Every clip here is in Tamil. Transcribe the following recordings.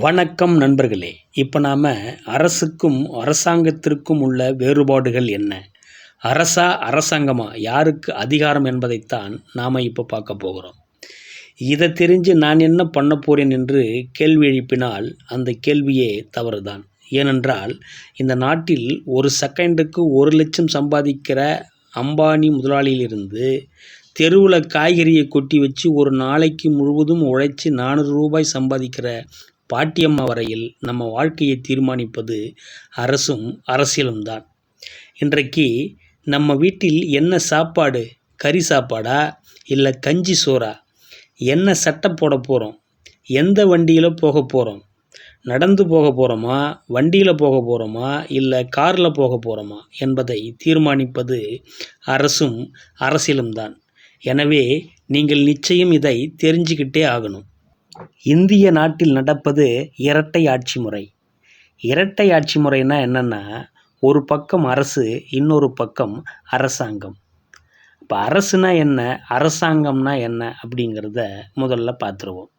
வணக்கம் நண்பர்களே இப்போ நாம் அரசுக்கும் அரசாங்கத்திற்கும் உள்ள வேறுபாடுகள் என்ன? அரசா அரசாங்கமா? யாருக்கு அதிகாரம் என்பதைத்தான் நாம் இப்போ பார்க்க போகிறோம். இதை தெரிஞ்சு நான் என்ன பண்ண போகிறேன் என்று கேள்வி எழுப்பினால் அந்த கேள்வியே தவறுதான். ஏனென்றால் இந்த நாட்டில் ஒரு செகண்டுக்கு ஒரு லட்சம் சம்பாதிக்கிற அம்பானி முதலாளியிலிருந்து தெருவில் காய்கறியை கொட்டி வச்சு ஒரு நாளைக்கு முழுவதும் உழைச்சி நானூறு ரூபாய் சம்பாதிக்கிற பாட்டியம்மா வரையில் நம்ம வாழ்க்கையை தீர்மானிப்பது அரசும் அரசியலும் தான் இன்றைக்கு நம்ம வீட்டில் என்ன சாப்பாடு? கறி சாப்பாடா? இல்லை கஞ்சி சோறா? என்ன சட்டை போட போகிறோம் எந்த வண்டியில் போக போகிறோம் நடந்து போக போகிறோமா வண்டியில் போக போகிறோமா இல்லை காரில் போக போகிறோமா என்பதை தீர்மானிப்பது அரசும் அரசியலும் தான் எனவே நீங்கள் நிச்சயம் இதை தெரிஞ்சுக்கிட்டே ஆகணும். இந்திய நாட்டில் நடப்பது இரட்டை ஆட்சி முறை. இரட்டை ஆட்சி முறைனா என்னென்னா ஒரு பக்கம் அரசு இன்னொரு பக்கம் அரசாங்கம். இப்போ அரசுனா என்ன அரசாங்கம்னா என்ன அப்படிங்கிறத முதல்ல பார்த்துருவோம்.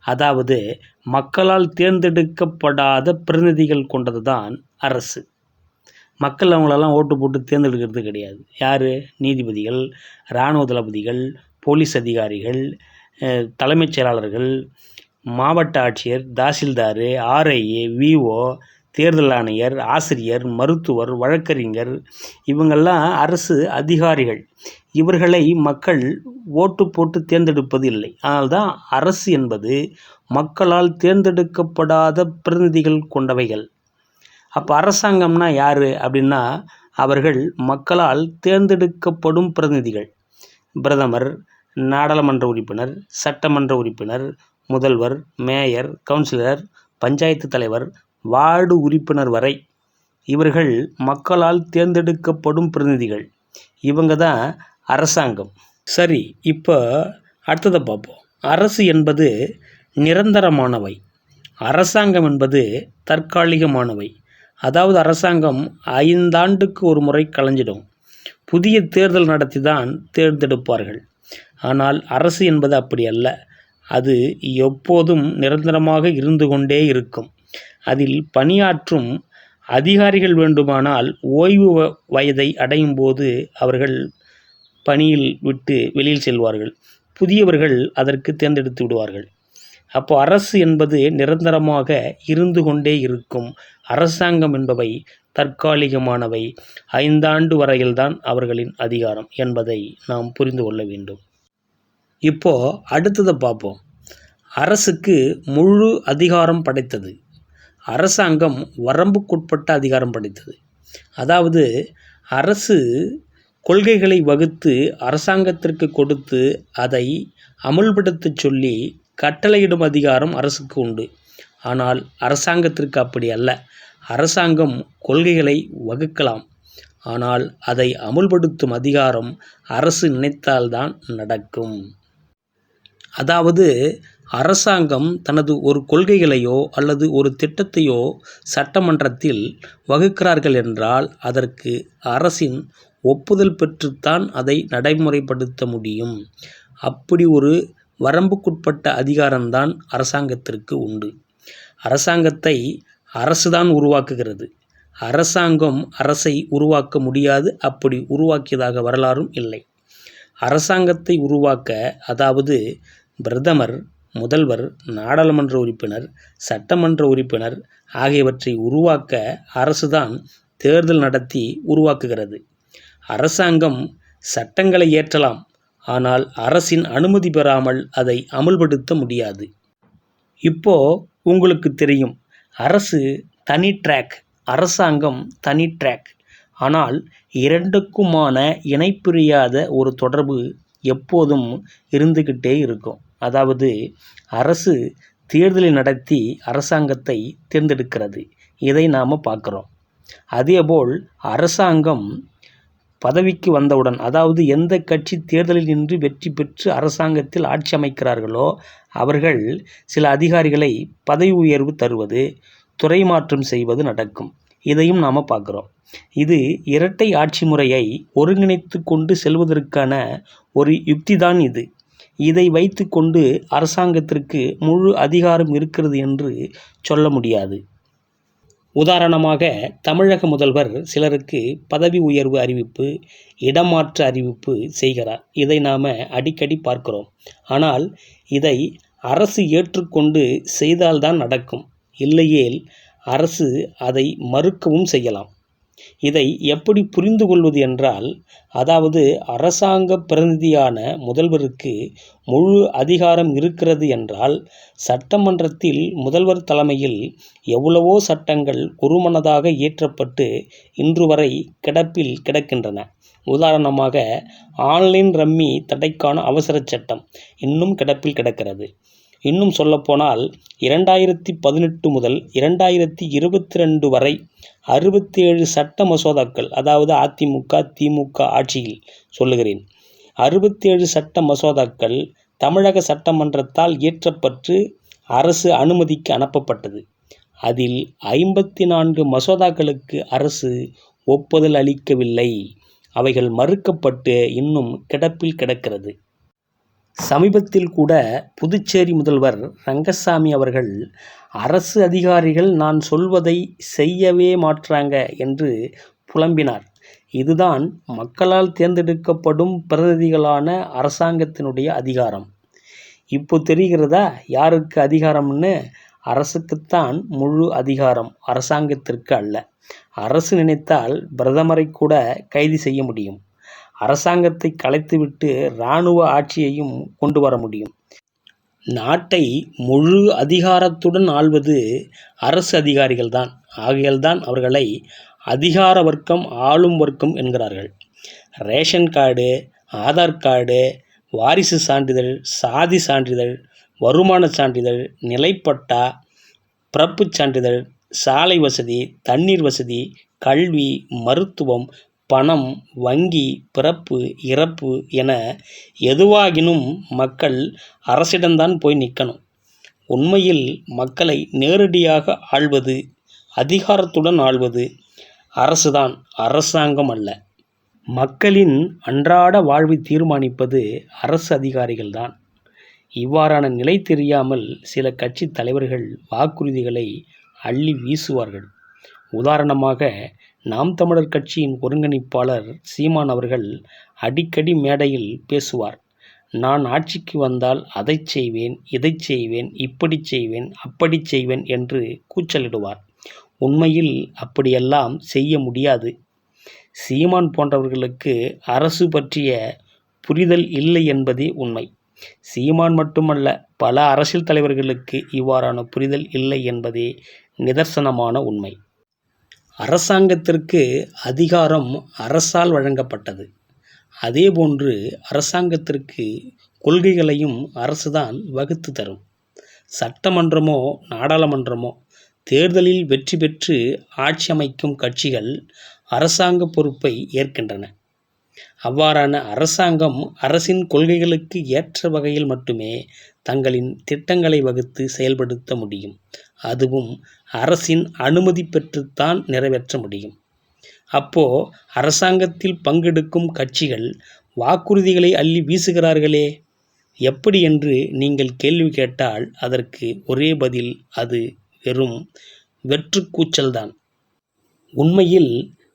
அதாவது மக்களால் தேர்ந்தெடுக்கப்படாத பிரதிநிதிகள் கொண்டது தான் அரசு. மக்கள் அவங்களெல்லாம் ஓட்டு போட்டு தேர்ந்தெடுக்கிறது கிடையாது. யார்? நீதிபதிகள் இராணுவ தளபதிகள் போலீஸ் அதிகாரிகள் தலைமைச் செயலாளர்கள் மாவட்ட ஆட்சியர் தாசில்தார் ஆர்ஐஏ விஓ தேர்தல் ஆணையர் ஆசிரியர் மருத்துவர் வழக்கறிஞர் இவங்கெல்லாம் அரசு அதிகாரிகள். இவர்களை மக்கள் ஓட்டு போட்டு தேர்ந்தெடுப்பது இல்லை அதனால்தான் அரசு என்பது மக்களால் தேர்ந்தெடுக்கப்படாத பிரதிநிதிகள் கொண்டவைகள். அப்போ அரசாங்கம்னா யார் அப்படின்னா அவர்கள் மக்களால் தேர்ந்தெடுக்கப்படும் பிரதிநிதிகள். பிரதமர் நாடாளுமன்ற உறுப்பினர் சட்டமன்ற உறுப்பினர் முதல்வர் மேயர் கவுன்சிலர் பஞ்சாயத்து தலைவர் வார்டு உறுப்பினர் வரை இவர்கள் மக்களால் தேர்ந்தெடுக்கப்படும் பிரதிநிதிகள். இவங்க தான் அரசாங்கம். சரி இப்போ அடுத்ததை பார்ப்போம். அரசு என்பது நிரந்தரமானவை. அரசாங்கம் என்பது தற்காலிகமானவை. அதாவது அரசாங்கம் ஐந்தாண்டுக்கு ஒரு முறை கலைஞ்சிடும். புதிய தேர்தல் நடத்தி தான் தேர்ந்தெடுப்பார்கள். ஆனால் அரசு என்பது அப்படி அல்ல. அது எப்போதும் நிரந்தரமாக இருந்து கொண்டே இருக்கும். அதில் பணியாற்றும் அதிகாரிகள் வேண்டுமானால் ஓய்வு வயதை அடையும் போது அவர்கள் பணியில் விட்டு வெளியில் செல்வார்கள். புதியவர்கள் அதற்கு தேர்ந்தெடுத்து விடுவார்கள். அப்போ அரசு என்பது நிரந்தரமாக இருந்து கொண்டே இருக்கும். அரசாங்கம் என்பவை தற்காலிகமானவை. ஐந்தாண்டு வரையில்தான் அவர்களின் அதிகாரம் என்பதை நாம் புரிந்து கொள்ள வேண்டும். இப்போ அடுத்ததை பார்ப்போம். அரசுக்கு முழு அதிகாரம் படைத்தது. அரசாங்கம் வரம்புக்குட்பட்ட அதிகாரம் படைத்தது. அதாவது அரசு கொள்கைகளை வகுத்து அரசாங்கத்திற்கு கொடுத்து அதை அமுல்படுத்தச் சொல்லி கட்டளையிடும் அதிகாரம் அரசுக்கு உண்டு. ஆனால் அரசாங்கத்திற்கு அப்படி அல்ல. அரசாங்கம் கொள்கைகளை வகுக்கலாம். ஆனால் அதை அமுல்படுத்தும் அதிகாரம் அரசு நினைத்தால்தான் நடக்கும். அதாவது அரசாங்கம் தனது ஒரு கொள்கைகளையோ அல்லது ஒரு திட்டத்தையோ சட்டமன்றத்தில் வகுக்கிறார்கள் என்றால் அதற்கு அரசின் ஒப்புதல் பெற்றுத்தான் அதை நடைமுறைப்படுத்த முடியும். அப்படி ஒரு வரம்புக்குட்பட்ட அதிகாரம்தான் அரசாங்கத்திற்கு உண்டு. அரசாங்கத்தை அரசு தான் உருவாக்குகிறது. அரசாங்கம் அரசை உருவாக்க முடியாது அப்படி உருவாக்கியதாக வரலாறும் இல்லை. அரசாங்கத்தை உருவாக்க அதாவது பிரதமர் முதல்வர் நாடாளுமன்ற உறுப்பினர் சட்டமன்ற உறுப்பினர் ஆகியவற்றை உருவாக்க அரசுதான் தேர்தல் நடத்தி உருவாக்குகிறது. அரசாங்கம் சட்டங்களை ஏற்றலாம் ஆனால் அரசின் அனுமதி பெறாமல் அதை அமல்படுத்த முடியாது. இப்போ உங்களுக்கு தெரியும் அரசு தனி ட்ராக் அரசாங்கம் தனி ட்ராக் ஆனால் இரண்டுக்குமான இணைப்பிரியாத ஒரு தொடர்பு எப்போதும் இருந்துக்கிட்டே இருக்கும். அதாவது அரசு தேர்தலை நடத்தி அரசாங்கத்தை தேர்ந்தெடுக்கிறது. இதை நாம் பார்க்குறோம். அதேபோல் அரசாங்கம் பதவிக்கு வந்தவுடன் அதாவது எந்த கட்சி தேர்தலில் நின்று வெற்றி பெற்று அரசாங்கத்தில் ஆட்சி அமைக்கிறார்களோ அவர்கள் சில அதிகாரிகளை பதவி உயர்வு தருவது துறை மாற்றம் செய்வது நடக்கும். இதையும் நாம் பார்க்குறோம். இது இரட்டை ஆட்சி முறையை ஒருங்கிணைத்து கொண்டு செல்வதற்கான ஒரு யுக்திதான் இது. இதை வைத்துக்கொண்டு அரசாங்கத்திற்கு முழு அதிகாரம் இருக்கிறது என்று சொல்ல முடியாது. உதாரணமாக தமிழக முதல்வர் சிலருக்கு பதவி உயர்வு அறிவிப்பு இடமாற்ற அறிவிப்பு செய்கிறார். இதை நாம் அடிக்கடி பார்க்கிறோம். ஆனால் இதை அரசு ஏற்றுக்கொண்டு செய்தால்தான் நடக்கும். இல்லையேல் அரசு அதை மறுக்கவும் செய்யலாம். இதை எப்படி புரிந்து கொள்வது என்றால் அதாவது அரசாங்க பிரதிநிதியான முதல்வருக்கு முழு அதிகாரம் இருக்கிறது என்றால் சட்டமன்றத்தில் முதல்வர் தலைமையில் எவ்வளவோ சட்டங்கள் ஒருமனதாக இயற்றப்பட்டு இன்று வரை கிடப்பில் கிடக்கின்றன. உதாரணமாக ஆன்லைன் ரம்மி தடைக்கான அவசர சட்டம் இன்னும் கிடப்பில் கிடக்கிறது. இன்னும் சொல்லப்போனால் இரண்டாயிரத்தி பதினெட்டு முதல் இரண்டாயிரத்தி இருபத்தி ரெண்டு வரை அறுபத்தி ஏழு சட்ட மசோதாக்கள் அதாவது அதிமுக திமுக ஆட்சியில் சொல்லுகிறேன். அறுபத்தி ஏழு சட்ட மசோதாக்கள் தமிழக சட்டமன்றத்தால் இயற்றப்பட்டு அரசு அனுமதிக்கு அனுப்பப்பட்டது. அதில் ஐம்பத்தி நான்கு மசோதாக்களுக்கு அரசு ஒப்புதல் அளிக்கவில்லை. அவைகள் மறுக்கப்பட்டு இன்னும் கிடப்பில் கிடக்கிறது. சமீபத்தில் கூட புதுச்சேரி முதல்வர் ரங்கசாமி அவர்கள் அரசு அதிகாரிகள் நான் சொல்வதை செய்யவே மாற்றாங்க என்று புலம்பினார். இதுதான் மக்களால் தேர்ந்தெடுக்கப்படும் பிரதிநிதிகளான அரசாங்கத்தினுடைய அதிகாரம். இப்போ தெரிகிறதா? யாருக்கு அதிகாரம்னு? அரசுக்குத்தான் முழு அதிகாரம் அரசாங்கத்திற்கு அல்ல. அரசு நினைத்தால் பிரதமரை கூட கைது செய்ய முடியும். அரசாங்கத்தை கலைத்துவிட்டு இராணுவ ஆட்சியையும் கொண்டு வர முடியும். நாட்டை முழு அதிகாரத்துடன் ஆள்வது அரசு அதிகாரிகள்தான். ஆகையால்தான் அவர்களை அதிகார வர்க்கம் ஆளும் வர்க்கம் என்கிறார்கள். ரேஷன் கார்டு ஆதார் கார்டு வாரிசு சான்றிதழ் சாதி சான்றிதழ் வருமான சான்றிதழ் நிலைப்பட்டா பிறப்புச் சான்றிதழ் சாலை வசதி தண்ணீர் வசதி கல்வி மருத்துவம் பணம் வங்கி பிறப்பு இறப்பு என எதுவாகினும் மக்கள் அரசிடம்தான் போய் நிற்கணும் உண்மையில் மக்களை நேரடியாக ஆள்வது அதிகாரத்துடன் ஆள்வது அரசுதான் அரசாங்கம் அல்ல. மக்களின் அன்றாட வாழ்வை தீர்மானிப்பது அரசு அதிகாரிகள்தான். இவ்வாறான நிலை தெரியாமல் சில கட்சி தலைவர்கள் வாக்குறுதிகளை அள்ளி வீசுவார்கள். உதாரணமாக நாம் தமிழர் கட்சியின் ஒருங்கிணைப்பாளர் சீமான் அவர்கள் அடிக்கடி மேடையில் பேசுவார். நான் ஆட்சிக்கு வந்தால் அதை செய்வேன் இதை செய்வேன் இப்படி செய்வேன் அப்படி செய்வேன் என்று கூச்சலிடுவார். உண்மையில் அப்படியெல்லாம் செய்ய முடியாது. சீமான் போன்றவர்களுக்கு அரசு பற்றிய புரிதல் இல்லை என்பதே உண்மை. சீமான் மட்டுமல்ல பல அரசியல் தலைவர்களுக்கு இவ்வாறான புரிதல் இல்லை என்பதே நிதர்சனமான உண்மை. அரசாங்கத்திற்கு அதிகாரம் அரசால் வழங்கப்பட்டது. அதேபோன்று அரசாங்கத்திற்கு கொள்கைகளையும் அரசுதான் வகுத்து தரும். சட்டமன்றமோ நாடாளுமன்றமோ தேர்தலில் வெற்றி பெற்று ஆட்சி அமைக்கும் கட்சிகள் அரசாங்க பொறுப்பை ஏற்கின்றன. அவ்வாறான அரசாங்கம் அரசின் கொள்கைகளுக்கு ஏற்ற வகையில் மட்டுமே தங்களின் திட்டங்களை வகுத்து செயல்படுத்த முடியும். அதுவும் அரசின் அனுமதி பெற்றுத்தான் நிறைவேற்ற முடியும். அப்போ அரசாங்கத்தில் பங்கெடுக்கும் கட்சிகள் வாக்குறுதிகளை அள்ளி வீசுகிறார்களே? எப்படி என்று நீங்கள் கேள்வி கேட்டால் அதற்கு ஒரே பதில் அது வெறும் வெற்றுக்கூச்சல்தான் உண்மையில்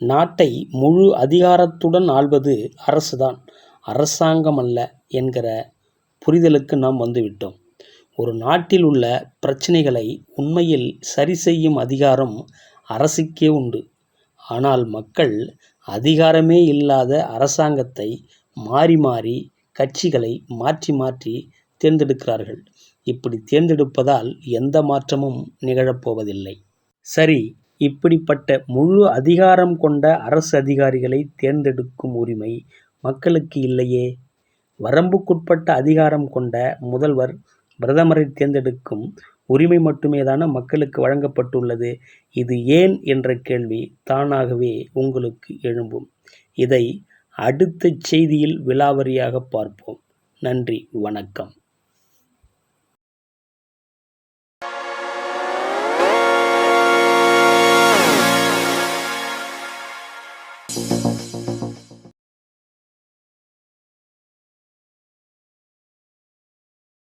நாட்டை முழு அதிகாரத்துடன் ஆள்வது அரசுதான். அரசாங்கம் அல்ல என்கிற புரிதலுக்கு நாம் வந்துவிட்டோம். ஒரு நாட்டில் உள்ள பிரச்சனைகளை உண்மையில் சரி செய்யும் அதிகாரம் அரசுக்கே உண்டு. ஆனால் மக்கள் அதிகாரமே இல்லாத அரசாங்கத்தை மாறி மாறி கட்சிகளை மாற்றி மாற்றி தேர்ந்தெடுக்கிறார்கள். இப்படி தேர்ந்தெடுப்பதால் எந்த மாற்றமும் நிகழப்போவதில்லை. சரி இப்படிப்பட்ட முழு அதிகாரம் கொண்ட அரசு அதிகாரிகளை தேர்ந்தெடுக்கும் உரிமை மக்களுக்கு இல்லையே? வரம்புக்குட்பட்ட அதிகாரம் கொண்ட முதல்வர் பிரதமரை தேர்ந்தெடுக்கும் உரிமை மட்டுமேதான மக்களுக்கு வழங்கப்பட்டுள்ளது. இது ஏன் என்ற கேள்வி தானாகவே உங்களுக்கு எழும்பும். இதை அடுத்த செய்தியில் விலாவரியாக பார்ப்போம். நன்றி வணக்கம்.